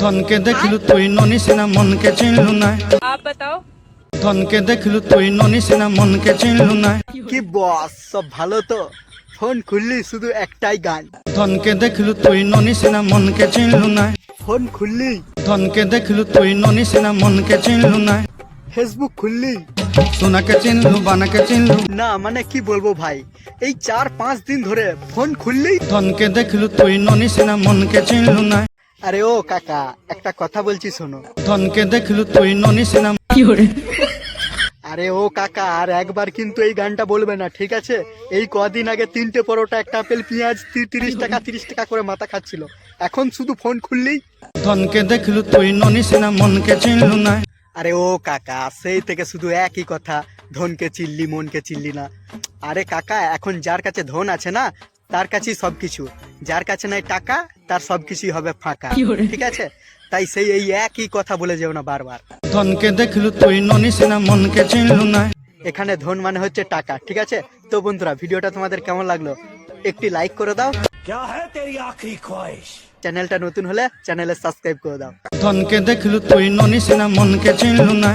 ধনকে দেখিলু তুই ননিস মনকে চিনলু না আপ বাতাও ধনকে দেখিলু তুই ননিস মনকে চিনলু না কি বস সব ভালো তো? ফোন খুললি শুধু একটাই গান। ধনকে দেখিলু তুই ননিস মনকে চিনলু না ফোন খুললি? ধনকে দেখিলু তুই ননিস মনকে চিনলু না ফেসবুক খুললি? সোনাকে চিনলু বানাকে চিনলু। না মানে কি বলব ভাই? এই চার পাঁচ দিন ধরে ফোন খুললি? ধনকে দেখলু তুই ননিস মনকে চিনলু না আরে ও কাকা একটা কথা বলছি শোনো। ধনকে দেখলু তুই ননিস না আরে ও কাকা আর একবার কিন্তু এই গানটা বলবে না ঠিক আছে? এই কদিন আগে তিনটে পরোটা একটা আপেল পেঁয়াজ তিরিশ টাকা তিরিশ টাকা করে মাথা খাচ্ছিল। এখন শুধু ফোন খুললেই? ধনকে দেখলু তুই ননিস না মনকে চিনলু না। আরে ও কাকা সেই থেকে শুধু একই কথা ধনকে চিল্লি মনকে চিল্লি না। আরে কাকা এখন যার কাছে ধন আছে না তার কাছেই সবকিছু। যার কাছে নাই টাকা তার সবকিছুই হবে ফাঁকা। ঠিক আছে? তাই সেই এই একই কথা বলে যেও না বারবার। ধনকে দেখলু তুই ননিস না মনকে চিনলু না। এখানে ধন মানে হচ্ছে টাকা ঠিক আছে? তো বন্ধুরা ভিডিওটা তোমাদের কেমন লাগল? একটি লাইক করে দাও। চ্যানেলটা নতুন হলে চ্যানেলে সাবস্ক্রাইব করে দাও। ধনকে দেখলু তুই ননিস না মনকে চিনলু না।